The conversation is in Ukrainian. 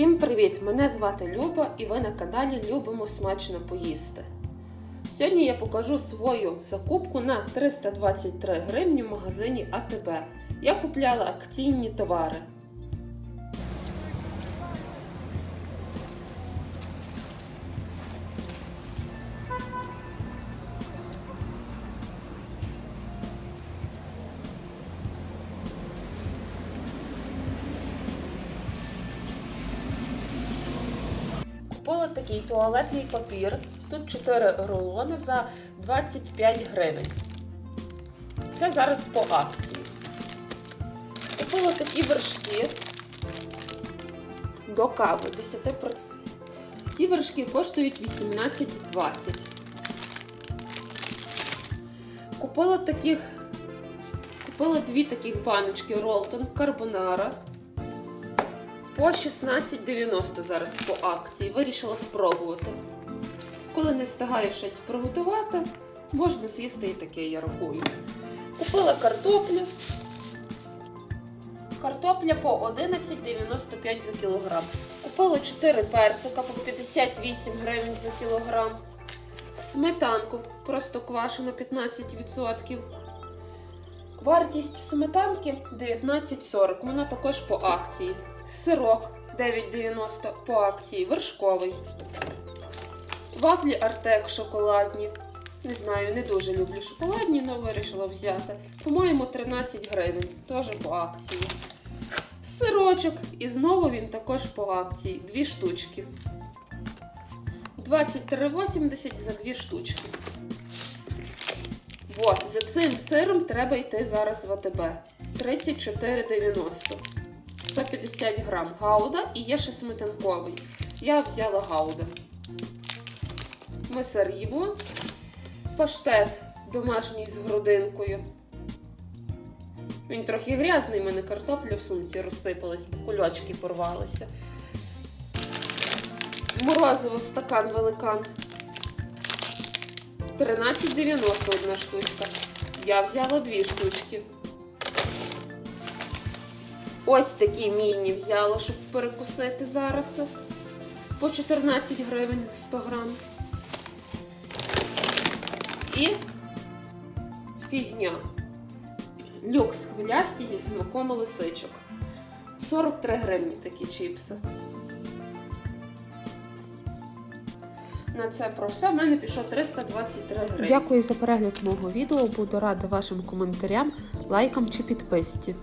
Всім привіт! Мене звати Люба і ви на каналі Любимо смачно поїсти. Сьогодні я покажу свою закупку на 323 гривні в магазині АТБ. Я купляла акційні товари. Купила такий туалетний папір. Тут 4 рулони за 25 гривень. Це зараз по акції. Купила такі вершки до кави 10%. Ці вершки коштують 18,20. Купила таких. Купила дві таких баночки Ролтон Карбонара по 16,90 зараз по акції. Вирішила спробувати. Коли не встигаю щось приготувати, можна з'їсти і таке, я. Купила картоплю. Картопля по 11,95 за кілограм. Купила 4 персика по 58 гривень за кілограм. Сметанку просто квашену 15%. Вартість сметанки 19,40. Вона також по акції. Сирок 9,90 по акції. Вершковий. Вафлі Артек шоколадні. Не знаю, не дуже люблю шоколадні, але вирішила взяти. По-моєму, 13 гривень. Теж по акції. Сирочок. І знову він також по акції. Дві штучки. 23,80 за дві штучки. От, за цим сиром треба йти зараз в АТБ. 34,90. 150 грам гауда і є ще сметанковий. Я взяла гауда. Ми сир їмо. Паштет домашній з грудинкою. Він трохи грязний, в мене картопля в сумці розсипалась, кульочки порвалися. Морозиво стакан великан. 13,90 одна штучка. Я взяла дві штучки. Ось такі міні взяла, щоб перекусити зараз. По 14 гривень за 100 грам. І фігня. Люкс хвилясті зі смаком лисичок. 43 гривні такі чіпси. На це про все в мене пішло 323 гривні. Дякую за перегляд мого відео. Буду рада вашим коментарям, лайкам чи підписці.